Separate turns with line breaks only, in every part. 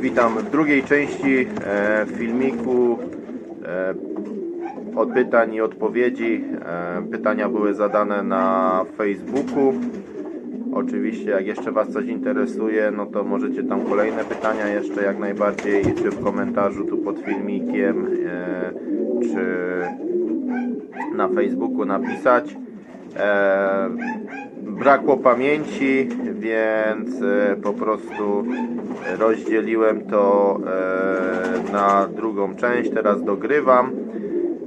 Witam w drugiej części e, filmiku e, od pytań i odpowiedzi. E, pytania były zadane na Facebooku. Oczywiście jak jeszcze Was coś interesuje, no to możecie tam kolejne pytania jeszcze jak najbardziej, czy w komentarzu tu pod filmikiem, e, czy na Facebooku napisać. E, brakło pamięci, więc e, po prostu rozdzieliłem to e, na drugą część. Teraz dogrywam.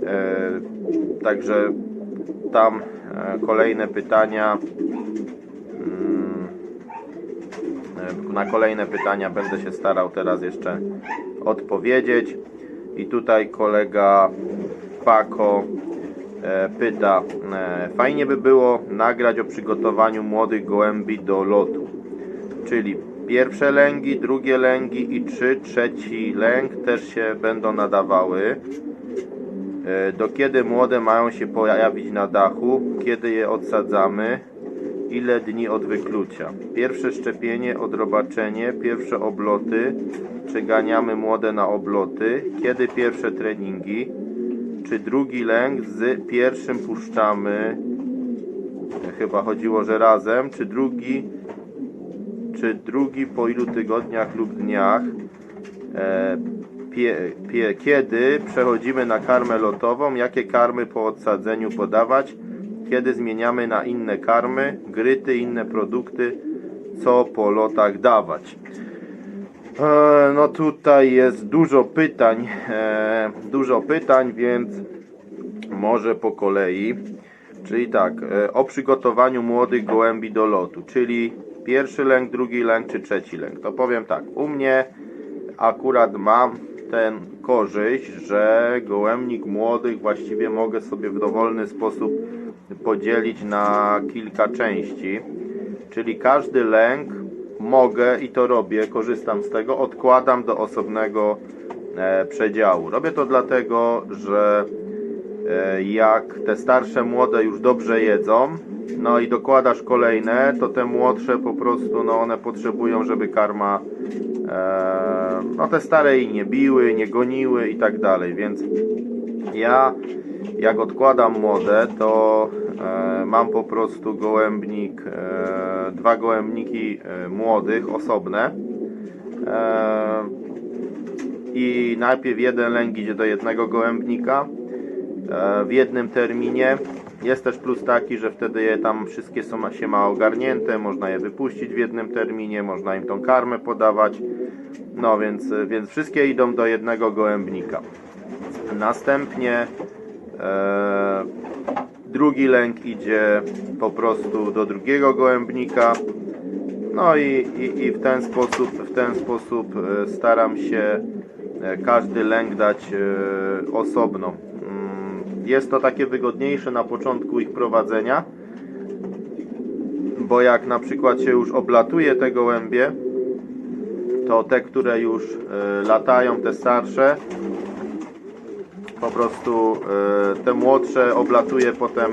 E, także tam e, kolejne pytania. mm, e, Na kolejne pytania będę się starał teraz jeszcze odpowiedzieć. I tutaj kolega Pako e, pyta, e, fajnie by było nagrać o przygotowaniu młodych gołębi do lotu. Czyli pierwsze lęgi, drugie lęgi i trzy, trzeci lęg też się będą nadawały. E, Do kiedy młode mają się pojawić na dachu, kiedy je odsadzamy, ile dni od wyklucia. Pierwsze szczepienie, odrobaczenie, pierwsze obloty, czy ganiamy młode na obloty, kiedy pierwsze treningi, czy drugi lęk z pierwszym puszczamy, chyba chodziło, że razem, czy drugi, czy drugi po ilu tygodniach lub dniach, e, pie, pie, kiedy przechodzimy na karmę lotową, jakie karmy po odsadzeniu podawać, kiedy zmieniamy na inne karmy, gryty, inne produkty, co po lotach dawać. E, No tutaj jest dużo pytań, e, dużo pytań, więc może po kolei. Czyli tak, e, o przygotowaniu młodych gołębi do lotu, czyli pierwszy lęk, drugi lęk czy trzeci lęk. To powiem tak, u mnie akurat mam ten korzyść, że gołębnik młodych właściwie mogę sobie w dowolny sposób podzielić na kilka części. Czyli każdy lęk mogę i to robię, korzystam z tego, odkładam do osobnego e, przedziału. Robię to dlatego, że e, jak te starsze młode już dobrze jedzą, no i dokładasz kolejne, to te młodsze po prostu, no one potrzebują, żeby karma, e, no te stare i nie biły, nie goniły i tak dalej, więc ja jak odkładam młode, to e, mam po prostu gołębnik, e, dwa gołębniki e, młodych, osobne. E, I najpierw jeden lęk idzie do jednego gołębnika e, w jednym terminie. Jest też plus taki, że wtedy je tam wszystkie są się ma ogarnięte, można je wypuścić w jednym terminie, można im tą karmę podawać. No więc, więc wszystkie idą do jednego gołębnika. Następnie e, drugi lęk idzie po prostu do drugiego gołębnika. No i, i, i w ten sposób, w ten sposób e, staram się e, każdy lęk dać e, osobno. Mm, Jest to takie wygodniejsze na początku ich prowadzenia, bo jak na przykład się już oblatuje te gołębie, to te, które już latają, te starsze, po prostu e, te młodsze oblatuje potem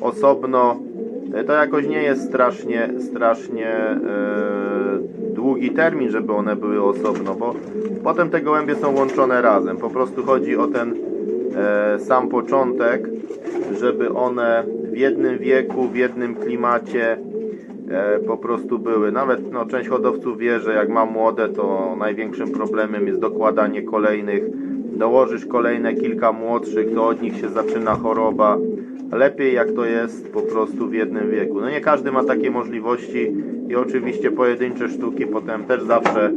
osobno. E, To jakoś nie jest strasznie, strasznie e, długi termin, żeby one były osobno, bo potem te gołębie są łączone razem. Po prostu chodzi o ten sam początek, żeby one w jednym wieku, w jednym klimacie po prostu były. Nawet no, część hodowców wie, że jak ma młode, to największym problemem jest dokładanie kolejnych. Dołożysz kolejne kilka młodszych, to od nich się zaczyna choroba. Lepiej jak to jest po prostu w jednym wieku. No nie każdy ma takie możliwości i oczywiście pojedyncze sztuki potem też zawsze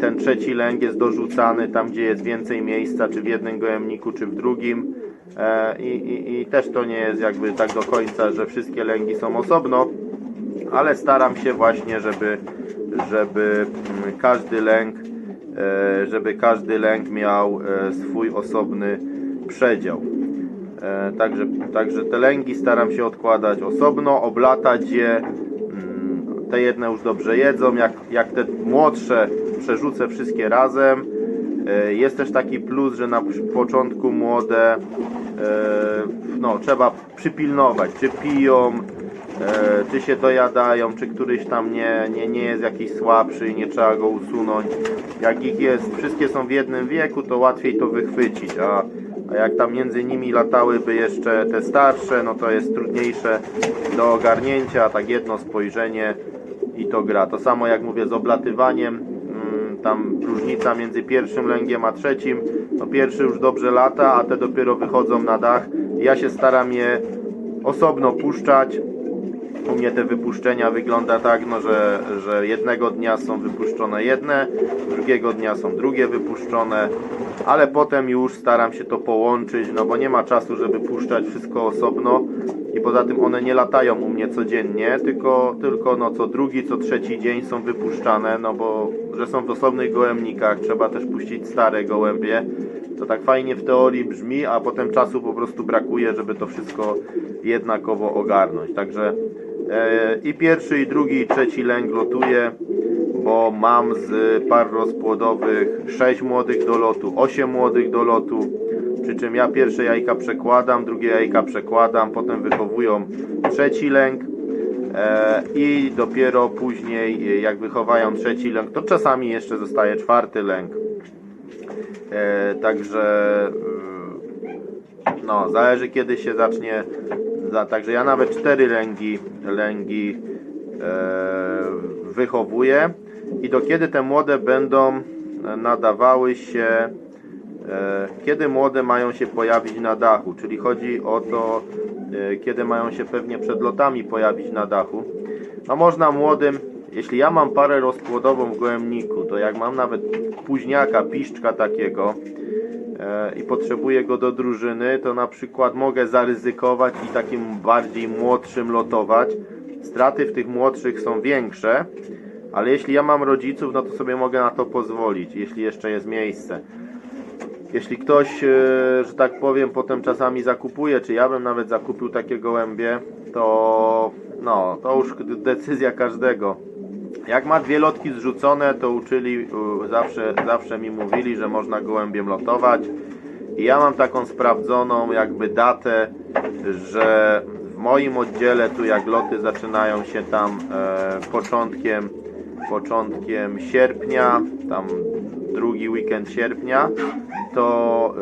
ten trzeci lęk jest dorzucany tam, gdzie jest więcej miejsca, czy w jednym gołębniku, czy w drugim. E, i, i, I też to nie jest jakby tak do końca, że wszystkie lęgi są osobno, ale staram się właśnie, żeby, żeby każdy lęk, żeby każdy lęk miał e, swój osobny przedział. E, Także, także te lęgi staram się odkładać osobno, oblatać je. Mm, Te jedne już dobrze jedzą, jak, jak te młodsze przerzucę wszystkie razem. E, Jest też taki plus, że na początku młode e, no, trzeba przypilnować, czy piją, e, czy się dojadają, czy któryś tam nie, nie, nie jest jakiś słabszy i nie trzeba go usunąć. Jak ich jest, wszystkie są w jednym wieku, to łatwiej to wychwycić, a, a jak tam między nimi latałyby jeszcze te starsze, no to jest trudniejsze do ogarnięcia, tak jedno spojrzenie i to gra. To samo jak mówię z oblatywaniem, mm, tam różnica między pierwszym lęgiem a trzecim, no pierwszy już dobrze lata, a te dopiero wychodzą na dach. Ja się staram je osobno puszczać. U mnie te wypuszczenia wygląda tak, no, że, że jednego dnia są wypuszczone jedne, drugiego dnia są drugie wypuszczone, ale potem już staram się to połączyć, no bo nie ma czasu, żeby puszczać wszystko osobno i poza tym one nie latają u mnie codziennie, tylko, tylko no, co drugi, co trzeci dzień są wypuszczane, no bo że są w osobnych gołębnikach, trzeba też puścić stare gołębie. To tak fajnie w teorii brzmi, a potem czasu po prostu brakuje, żeby to wszystko jednakowo ogarnąć. Także i pierwszy, i drugi, i trzeci lęk lotuję, bo mam z par rozpłodowych 6 młodych do lotu, 8 młodych do lotu. Przy czym ja pierwsze jajka przekładam, drugie jajka przekładam, potem wychowują trzeci lęk. E, I dopiero później, e, jak wychowają trzeci lęk, to czasami jeszcze zostaje czwarty lęk. E, także no, zależy kiedy się zacznie. Za, także ja nawet cztery lęgi, lęgi e, wychowuję i do kiedy te młode będą nadawały się e, kiedy młode mają się pojawić na dachu, czyli chodzi o to, e, kiedy mają się pewnie przed lotami pojawić na dachu. No można młodym, jeśli ja mam parę rozpłodową w gołębniku, to jak mam nawet późniaka, piszczka takiego e, i potrzebuję go do drużyny, to na przykład mogę zaryzykować i takim bardziej młodszym lotować. Straty w tych młodszych są większe, ale jeśli ja mam rodziców, no to sobie mogę na to pozwolić, jeśli jeszcze jest miejsce. Jeśli ktoś, e, że tak powiem, potem czasami zakupuje, czy ja bym nawet zakupił takie gołębie, to no, to już decyzja każdego. Jak ma dwie lotki zrzucone, to uczyli, zawsze, zawsze mi mówili, że można gołębiem lotować. I ja mam taką sprawdzoną jakby datę, że w moim oddziale tu jak loty zaczynają się tam e, początkiem, początkiem sierpnia, tam drugi weekend sierpnia, to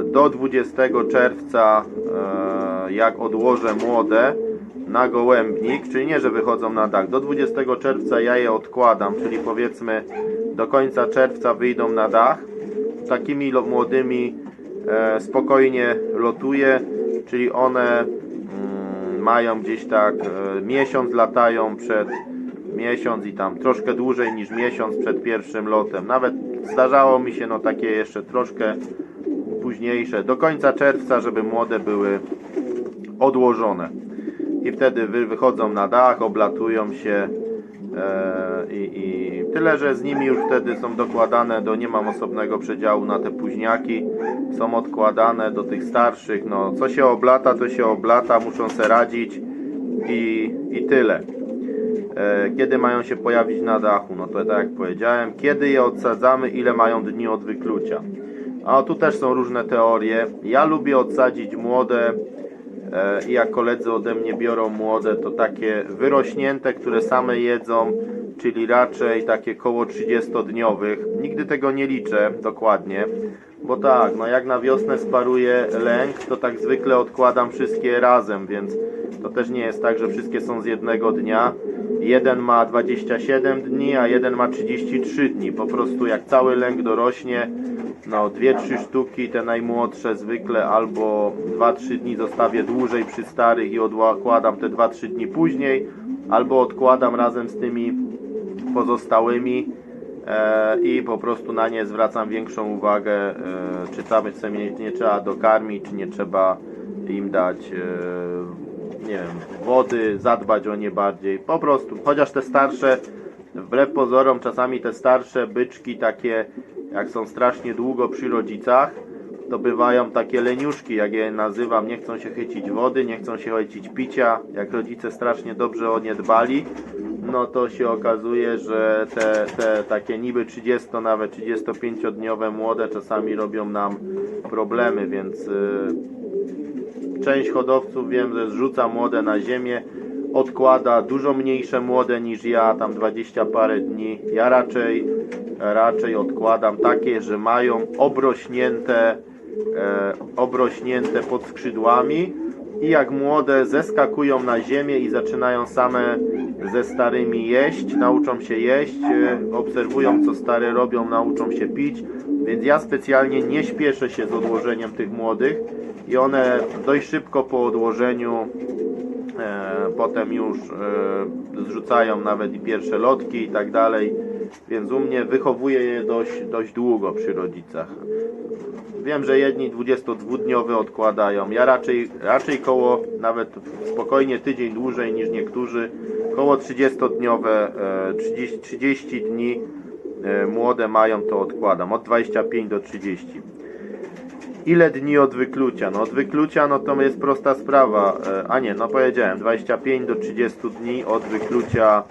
e, do 20 czerwca e, jak odłożę młode na gołębnik, czyli nie, że wychodzą na dach, do 20 czerwca ja je odkładam, czyli powiedzmy do końca czerwca wyjdą na dach, takimi młodymi e, spokojnie lotuję, czyli one mm, mają gdzieś tak e, miesiąc latają przed miesiąc i tam troszkę dłużej niż miesiąc przed pierwszym lotem. Nawet zdarzało mi się no takie jeszcze troszkę późniejsze, do końca czerwca, żeby młode były odłożone. I wtedy wy, wychodzą na dach, oblatują się e, i, i tyle, że z nimi już wtedy są dokładane do, nie mam osobnego przedziału na te późniaki, są odkładane do tych starszych, no co się oblata, to się oblata, muszą se radzić i, i tyle. E, kiedy mają się pojawić na dachu? No to tak jak powiedziałem, kiedy je odsadzamy, ile mają dni od wyklucia. A tu też są różne teorie. Ja lubię odsadzić młode i jak koledzy ode mnie biorą młode, to takie wyrośnięte, które same jedzą, czyli raczej takie koło 30-dniowych. Nigdy tego nie liczę dokładnie, bo tak, no jak na wiosnę sparuję lęk, to tak zwykle odkładam wszystkie razem, więc to też nie jest tak, że wszystkie są z jednego dnia. Jeden ma 27 dni, a jeden ma 33 dni. Po prostu jak cały lęk dorośnie, no 2-3 sztuki, te najmłodsze zwykle albo 2-3 dni zostawię dłużej przy starych i odkładam te 2-3 dni później, albo odkładam razem z tymi pozostałymi e, i po prostu na nie zwracam większą uwagę, e, czy tam nie, nie trzeba dokarmić, czy nie trzeba im dać e, nie wiem, wody, zadbać o nie bardziej. Po prostu, chociaż te starsze, wbrew pozorom, czasami te starsze byczki takie, jak są strasznie długo przy rodzicach, to bywają takie leniuszki, jak je nazywam, nie chcą się chycić wody, nie chcą się chycić picia, jak rodzice strasznie dobrze o nie dbali, no to się okazuje, że te, te takie niby 30, nawet 35-dniowe młode czasami robią nam problemy, więc y, część hodowców wiem, że zrzuca młode na ziemię, odkłada dużo mniejsze młode niż ja, tam 20 parę dni. Ja raczej, raczej odkładam takie, że mają obrośnięte, e, obrośnięte pod skrzydłami i jak młode zeskakują na ziemię i zaczynają same ze starymi jeść, nauczą się jeść, e, obserwują co stare robią, nauczą się pić, więc ja specjalnie nie śpieszę się z odłożeniem tych młodych i one dość szybko po odłożeniu e, potem już e, zrzucają nawet i pierwsze lotki i tak dalej, więc u mnie wychowuję je dość, dość długo przy rodzicach. Wiem, że jedni 22-dniowe odkładają. Ja raczej, raczej koło nawet spokojnie tydzień dłużej niż niektórzy. Koło 30-dniowe, e, 30, 30 dni e, młode mają, to odkładam. Od 25 do 30. Ile dni od wyklucia? No od wyklucia no to jest prosta sprawa. E, a nie, no powiedziałem 25 do 30 dni od wyklucia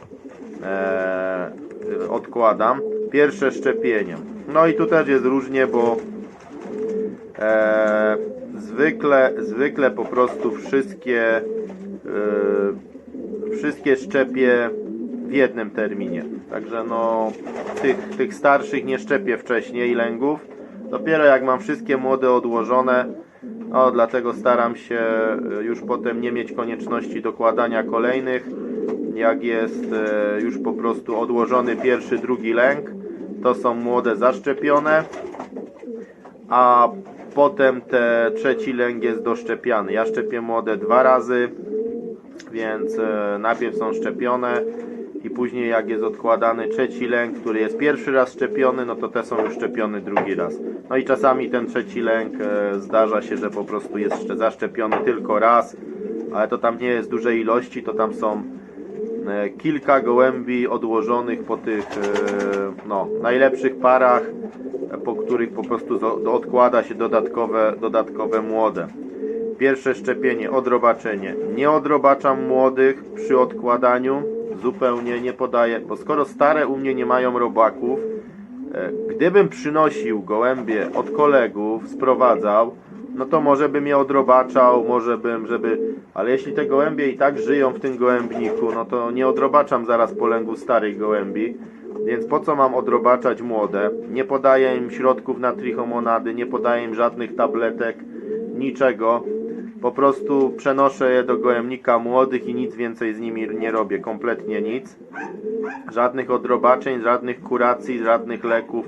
e, odkładam. Pierwsze szczepienie. No i tu też jest różnie, bo E, zwykle, zwykle po prostu wszystkie, e, wszystkie szczepię w jednym terminie. Także no, tych, tych starszych nie szczepię wcześniej lęgów. Dopiero jak mam wszystkie młode odłożone, no dlatego staram się e, już potem nie mieć konieczności dokładania kolejnych. Jak jest e, już po prostu odłożony pierwszy, drugi lęk, to są młode zaszczepione a potem te trzeci lęk jest doszczepiany. Ja szczepię młode dwa razy, więc e, najpierw są szczepione i później jak jest odkładany trzeci lęk, który jest pierwszy raz szczepiony, no to te są już szczepione drugi raz. No i czasami ten trzeci lęk e, zdarza się, że po prostu jest zaszczepiony tylko raz, ale to tam nie jest dużej ilości, to tam są e, kilka gołębi odłożonych po tych e, no, najlepszych parach, e, po których po prostu do odkłada się dodatkowe, dodatkowe młode. Pierwsze szczepienie, odrobaczenie. Nie odrobaczam młodych przy odkładaniu, zupełnie nie podaję, bo skoro stare u mnie nie mają robaków, e, gdybym przynosił gołębie od kolegów, sprowadzał, no to może bym je odrobaczał, może bym, żeby... Ale jeśli te gołębie i tak żyją w tym gołębniku, no to nie odrobaczam zaraz po lęgu starej gołębi. Więc po co mam odrobaczać młode? Nie podaję im środków na trichomonady, nie podaję im żadnych tabletek, niczego. Po prostu przenoszę je do gołębnika młodych i nic więcej z nimi nie robię, kompletnie nic. Żadnych odrobaczeń, żadnych kuracji, żadnych leków,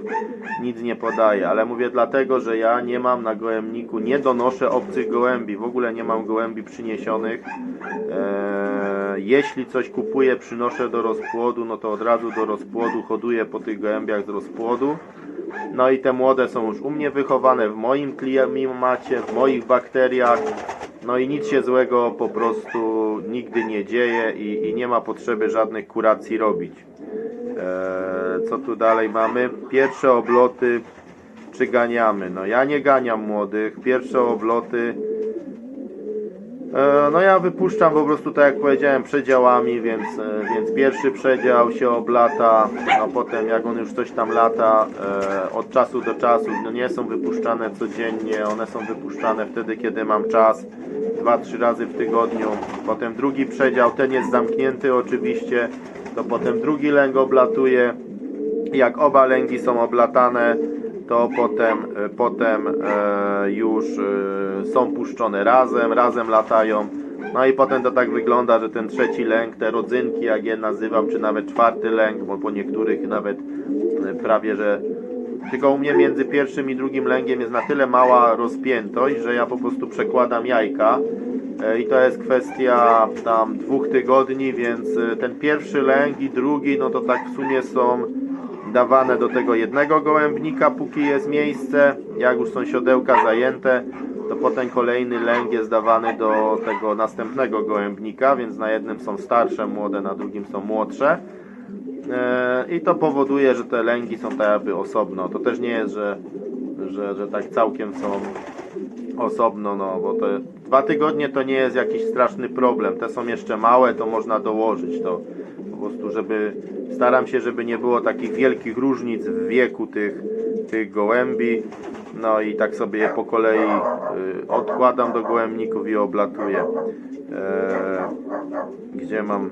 nic nie podaję. Ale mówię dlatego, że ja nie mam na gołębniku, nie donoszę obcych gołębi. W ogóle nie mam gołębi przyniesionych. Eee, jeśli coś kupuję, przynoszę do rozpłodu, no to od razu do rozpłodu hoduję po tych gołębiach z rozpłodu. No i te młode są już u mnie wychowane w moim klimacie, w moich bakteriach. No i nic się złego po prostu nigdy nie dzieje i, i nie ma potrzeby żadnych kuracji robić. Eee, co tu dalej mamy? Pierwsze obloty czy ganiamy? No ja nie ganiam młodych. Pierwsze obloty No ja wypuszczam po prostu tak jak powiedziałem przedziałami, więc, e, więc pierwszy przedział się oblata, a potem jak on już coś tam lata e, od czasu do czasu, no nie są wypuszczane codziennie, one są wypuszczane wtedy kiedy mam czas, dwa, trzy razy w tygodniu. Potem drugi przedział, ten jest zamknięty oczywiście, to potem drugi lęk oblatuje. Jak oba lęgi są oblatane, to potem, e, potem e, już e, są puszczone razem, razem latają. No i potem to tak wygląda, że ten trzeci lęk, te rodzynki, jak je nazywam, czy nawet czwarty lęk, bo po niektórych nawet prawie, że tylko u mnie między pierwszym i drugim lęgiem jest na tyle mała rozpiętość, że ja po prostu przekładam jajka i to jest kwestia tam dwóch tygodni, więc ten pierwszy lęk i drugi, no to tak w sumie są dawane do tego jednego gołębnika, póki jest miejsce. Jak już są siodełka zajęte, to potem kolejny lęk jest dawany do tego następnego gołębnika, więc na jednym są starsze młode, na drugim są młodsze. E, I to powoduje, że te lęgi są tak jakby osobno. To też nie jest, że, że, że tak całkiem są osobno, no bo te dwa tygodnie to nie jest jakiś straszny problem. Te są jeszcze małe, to można dołożyć to po prostu, żeby staram się, żeby nie było takich wielkich różnic w wieku tych, tych gołębi. No i tak sobie je po kolei y, odkładam do gołębników i oblatuję. E, gdzie mam?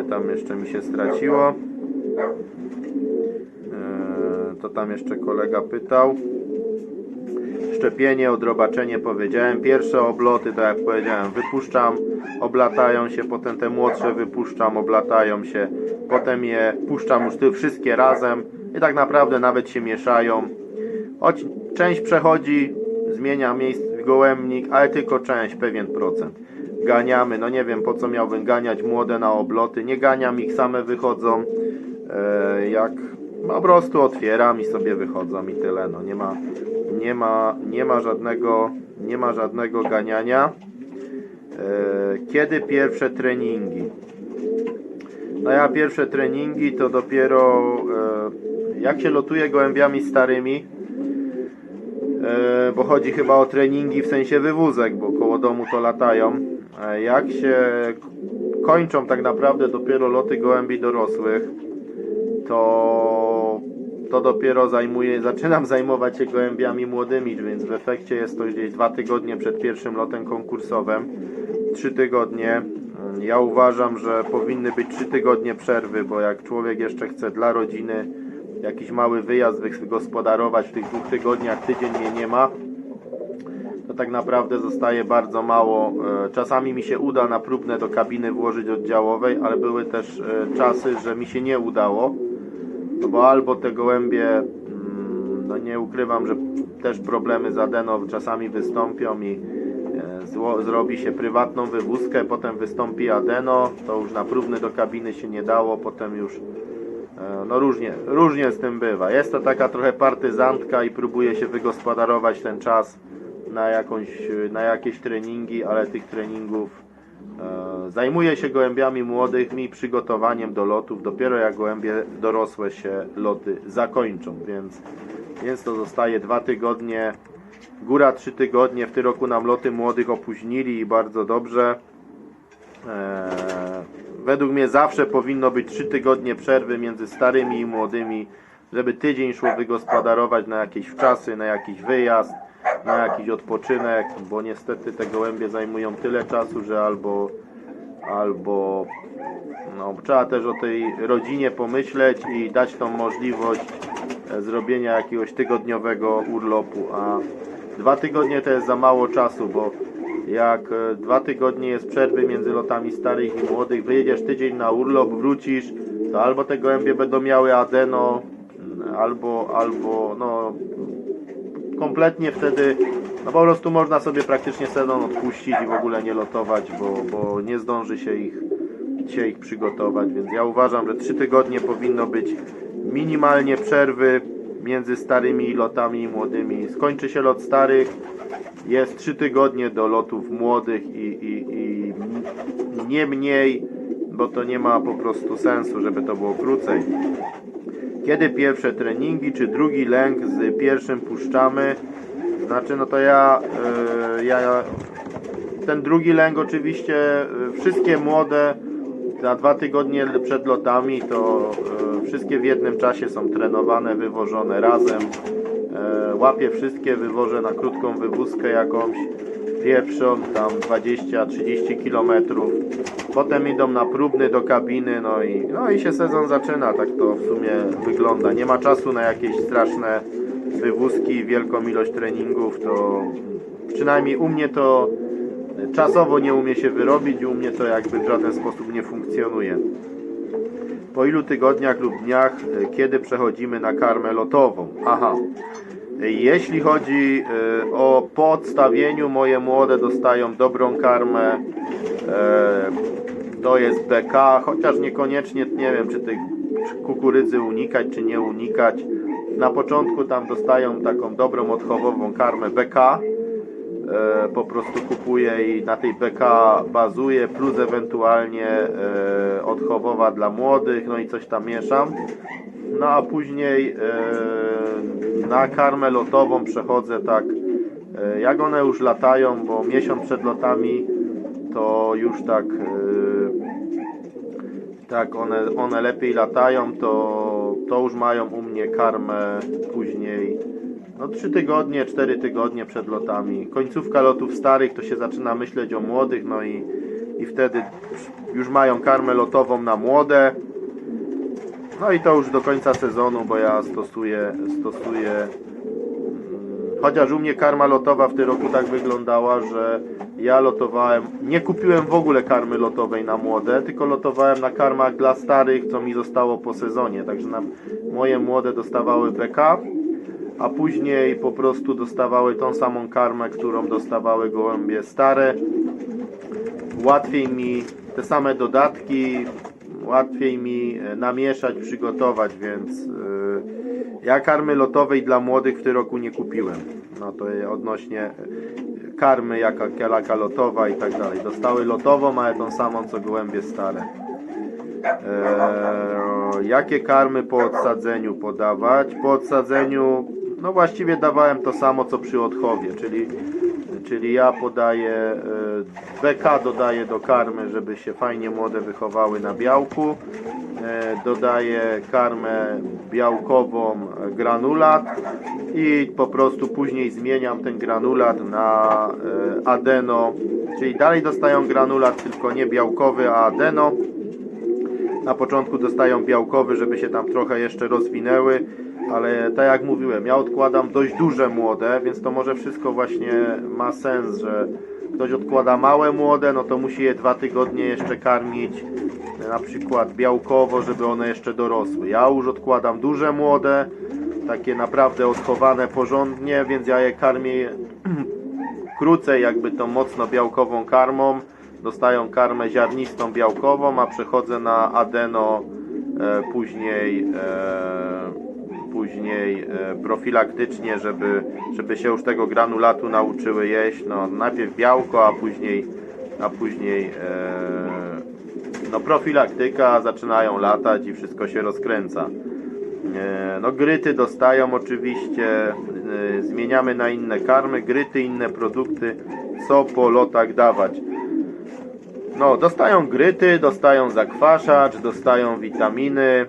E, tam jeszcze mi się straciło. E, to tam jeszcze kolega pytał. Szczepienie, odrobaczenie powiedziałem. Pierwsze obloty, tak jak powiedziałem, wypuszczam, oblatają się, potem te młodsze wypuszczam, oblatają się, potem je puszczam już wszystkie razem i tak naprawdę nawet się mieszają. Choć część przechodzi, zmienia miejsce gołębnik, ale tylko część, pewien procent. Ganiamy, no nie wiem po co miałbym ganiać młode na obloty, nie ganiam ich, same wychodzą. E, jak po prostu otwieram i sobie wychodzą i tyle, no nie ma, nie ma, nie ma żadnego, nie ma żadnego ganiania. E, kiedy pierwsze treningi? No ja pierwsze treningi to dopiero e, jak się lotuje gołębiami starymi, e, bo chodzi chyba o treningi w sensie wywózek, bo koło domu to latają. Jak się kończą tak naprawdę dopiero loty gołębi dorosłych, to, to dopiero zajmuję, zaczynam zajmować się gołębiami młodymi, więc w efekcie jest to gdzieś dwa tygodnie przed pierwszym lotem konkursowym, trzy tygodnie. Ja uważam, że powinny być trzy tygodnie przerwy, bo jak człowiek jeszcze chce dla rodziny jakiś mały wyjazd wygospodarować w tych dwóch tygodniach, tydzień mnie nie ma, to tak naprawdę zostaje bardzo mało. E, Czasami mi się uda na próbne do kabiny włożyć oddziałowej, ale były też e, czasy, że mi się nie udało. No bo albo te gołębie, mm, no nie ukrywam, że też problemy z adeno czasami wystąpią i e, zło, zrobi się prywatną wywózkę, potem wystąpi adeno, to już na próbny do kabiny się nie dało, potem już e, no różnie, różnie z tym bywa. Jest to taka trochę partyzantka i próbuje się wygospodarować ten czas na, jakąś, na jakieś treningi, ale tych treningów e, zajmuję się gołębiami młodych i przygotowaniem do lotów. Dopiero jak gołębie dorosłe się loty zakończą, więc, więc to zostaje dwa tygodnie, góra trzy tygodnie. W tym roku nam loty młodych opóźnili i bardzo dobrze. E, według mnie zawsze powinno być trzy tygodnie przerwy między starymi i młodymi, żeby tydzień szło wygospodarować na jakieś wczasy, na jakiś wyjazd, na jakiś odpoczynek, bo niestety te gołębie zajmują tyle czasu, że albo albo no, trzeba też o tej rodzinie pomyśleć i dać tą możliwość e, zrobienia jakiegoś tygodniowego urlopu, a dwa tygodnie to jest za mało czasu, bo jak e, dwa tygodnie jest przerwy między lotami starych i młodych, wyjedziesz tydzień na urlop, wrócisz, to albo te gołębie będą miały adeno, albo, albo no kompletnie wtedy, no po prostu można sobie praktycznie sezon odpuścić i w ogóle nie lotować, bo, bo nie zdąży się ich, się ich przygotować, więc ja uważam, że 3 tygodnie powinno być minimalnie przerwy między starymi lotami i młodymi. Skończy się lot starych, jest 3 tygodnie do lotów młodych i, i, i nie mniej, bo to nie ma po prostu sensu, żeby to było krócej. Kiedy pierwsze treningi, czy drugi lęk z pierwszym puszczamy? Znaczy, no to ja, yy, ja ten drugi lęk oczywiście, yy, wszystkie młode na dwa tygodnie przed lotami, to yy, wszystkie w jednym czasie są trenowane, wywożone razem. Yy, łapię wszystkie, wywożę na krótką wywózkę jakąś pierwszą, tam 20-30 km. Potem idą na próbny do kabiny, no i, no i się sezon zaczyna, tak to w sumie wygląda. Nie ma czasu na jakieś straszne wywózki, wielką ilość treningów, to przynajmniej u mnie to czasowo nie umie się wyrobić, u mnie to jakby w żaden sposób nie funkcjonuje. Po ilu tygodniach lub dniach, e, kiedy przechodzimy na karmę lotową? Aha. Jeśli chodzi e, o po odstawieniu, moje młode dostają dobrą karmę. e, To jest BK, chociaż niekoniecznie nie wiem, czy tej kukurydzy unikać, czy nie unikać. Na początku tam dostają taką dobrą odchowową karmę BK. E, Po prostu kupuję i na tej BK bazuję, plus ewentualnie e, odchowowa dla młodych, no i coś tam mieszam. No a później e, na karmę lotową przechodzę tak, e, jak one już latają, bo miesiąc przed lotami to już tak, e, tak one, one lepiej latają, to, to już mają u mnie karmę później no 3 tygodnie, 4 tygodnie przed lotami. Końcówka lotów starych to się zaczyna myśleć o młodych, no i, i wtedy już mają karmę lotową na młode. No i to już do końca sezonu, bo ja stosuję, stosuję mm, chociaż u mnie karma lotowa w tym roku tak wyglądała, że ja lotowałem, nie kupiłem w ogóle karmy lotowej na młode, tylko lotowałem na karmach dla starych, co mi zostało po sezonie, także na moje młode dostawały backup, a później po prostu dostawały tą samą karmę, którą dostawały gołębie stare. Łatwiej mi te same dodatki, łatwiej mi e, namieszać, przygotować, więc e, ja karmy lotowej dla młodych w tym roku nie kupiłem. No to odnośnie e, karmy, jaka kielaka lotowa i tak dalej. Dostały lotową, ale tą samą co gołębie stare. Eee, jakie karmy po odsadzeniu podawać? Po odsadzeniu, no właściwie dawałem to samo co przy odchowie, czyli, czyli ja podaję e, BK dodaję do karmy, żeby się fajnie młode wychowały na białku. E, dodaję karmę białkową e, granulat i po prostu później zmieniam ten granulat na adeno, czyli dalej dostają granulat, tylko nie białkowy, a adeno. Na początku dostają białkowy, żeby się tam trochę jeszcze rozwinęły, ale tak jak mówiłem, ja odkładam dość duże młode, więc to może wszystko właśnie ma sens, że ktoś odkłada małe młode, no to musi je dwa tygodnie jeszcze karmić, na przykład białkowo, żeby one jeszcze dorosły. Ja już odkładam duże młode, takie naprawdę odchowane porządnie, więc ja je karmię krócej jakby tą mocno białkową karmą. Dostają karmę ziarnistą białkową, a przechodzę na adeno e, później e, później e, profilaktycznie, żeby, żeby się już tego granulatu nauczyły jeść. No, najpierw białko, a później a później e, no, profilaktyka, zaczynają latać i wszystko się rozkręca. E, No gryty dostają oczywiście, zmieniamy na inne karmy, gryty, inne produkty, co po lotach dawać. No, dostają gryty, dostają zakwaszacz, dostają witaminy,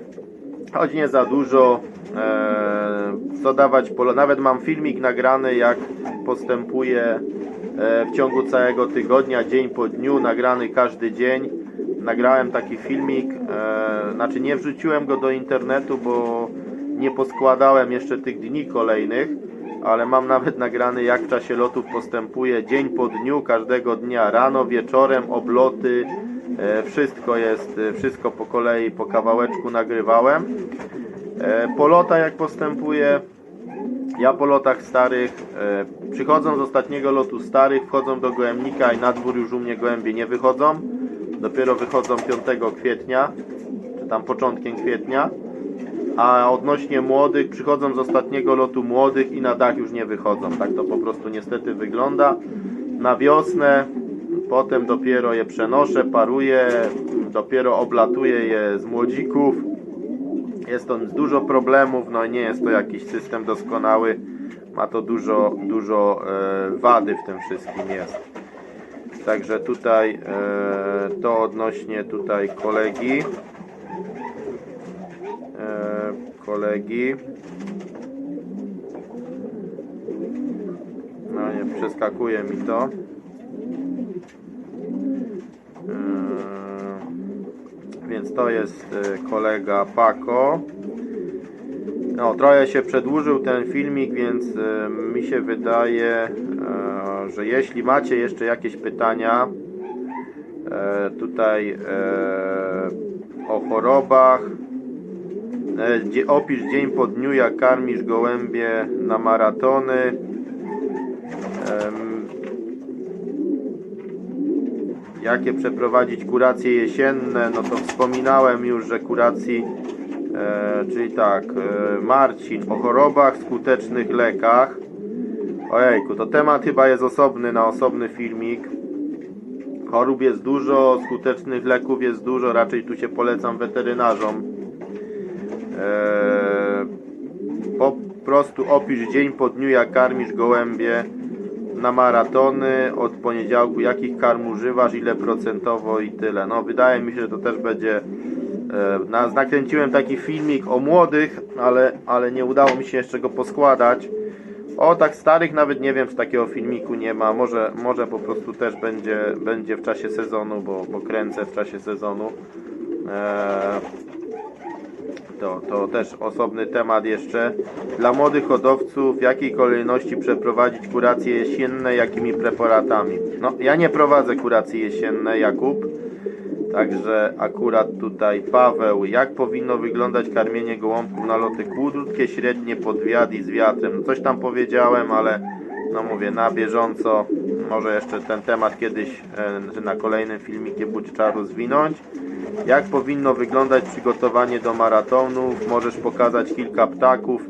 choć nie za dużo. E, co dawać po lo- Nawet mam filmik nagrany, jak postępuje e, w ciągu całego tygodnia, dzień po dniu, nagrany każdy dzień. Nagrałem taki filmik, e, znaczy nie wrzuciłem go do internetu, bo nie poskładałem jeszcze tych dni kolejnych, ale mam nawet nagrany jak w czasie lotów postępuje dzień po dniu, każdego dnia, rano, wieczorem, obloty, e, wszystko jest, e, wszystko po kolei, po kawałeczku nagrywałem. E, Po lotach jak postępuje, ja po lotach starych, przychodzą z ostatniego lotu starych, wchodzą do gołębnika i na dwór już u mnie gołębie nie wychodzą. Dopiero wychodzą 5 kwietnia, czy tam początkiem kwietnia. A odnośnie młodych, przychodzą z ostatniego lotu młodych i na dach już nie wychodzą. Tak to po prostu niestety wygląda. Na wiosnę, potem dopiero je przenoszę, paruję, dopiero oblatuję je z młodzików. Jest to dużo problemów, no i nie jest to jakiś system doskonały. Ma to dużo, dużo e, wady w tym wszystkim jest. Także tutaj e, to odnośnie tutaj kolegi. E, kolegi. No nie przeskakuje mi to. E, więc to jest e, kolega Paco. No, trochę się przedłużył ten filmik, więc mi się wydaje, że jeśli macie jeszcze jakieś pytania tutaj o chorobach, opisz dzień po dniu, jak karmisz gołębie na maratony. Jakie przeprowadzić kuracje jesienne, no to wspominałem już, że kuracji, e, czyli tak, e, Marcin, o chorobach, skutecznych lekach. Ojejku, to temat chyba jest osobny na osobny filmik. Chorób jest dużo, skutecznych leków jest dużo, raczej tu się polecam weterynarzom. E, po prostu opisz dzień po dniu, jak karmisz gołębie na maratony od poniedziałku, jakich karm używasz, ile procentowo i tyle. No wydaje mi się, że to też będzie e, na, nakręciłem taki filmik o młodych, ale, ale nie udało mi się jeszcze go poskładać. O, tak starych nawet nie wiem, czy takiego filmiku nie ma. Może, może po prostu też będzie, będzie w czasie sezonu, bo, bo kręcę w czasie sezonu. Eee, to, to też osobny temat jeszcze. Dla młodych hodowców, w jakiej kolejności przeprowadzić kuracje jesienne, jakimi preparatami? No, ja nie prowadzę kuracji jesienne, Jakub. Także akurat tutaj Paweł, jak powinno wyglądać karmienie gołąbków na loty krótkie, średnie pod wiatr i z wiatrem. No coś tam powiedziałem, ale no mówię, na bieżąco, może jeszcze ten temat kiedyś e, na kolejnym filmikie Budź trzeba rozwinąć. Jak powinno wyglądać przygotowanie do maratonów? Możesz pokazać kilka ptaków.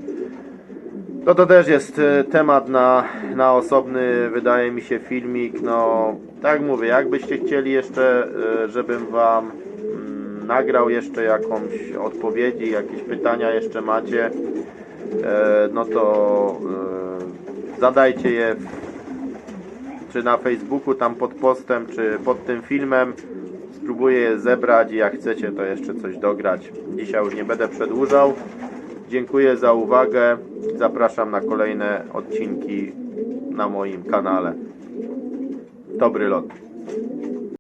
No to też jest e, temat na, na osobny, wydaje mi się, filmik. No, tak mówię, jakbyście chcieli jeszcze, e, żebym Wam mm, nagrał jeszcze jakąś odpowiedzi, jakieś pytania jeszcze macie, no to zadajcie je czy na Facebooku, tam pod postem, czy pod tym filmem. Spróbuję je zebrać i jak chcecie, to jeszcze coś dograć. Dzisiaj już nie będę przedłużał. Dziękuję za uwagę. Zapraszam na kolejne odcinki na moim kanale. Dobry lot.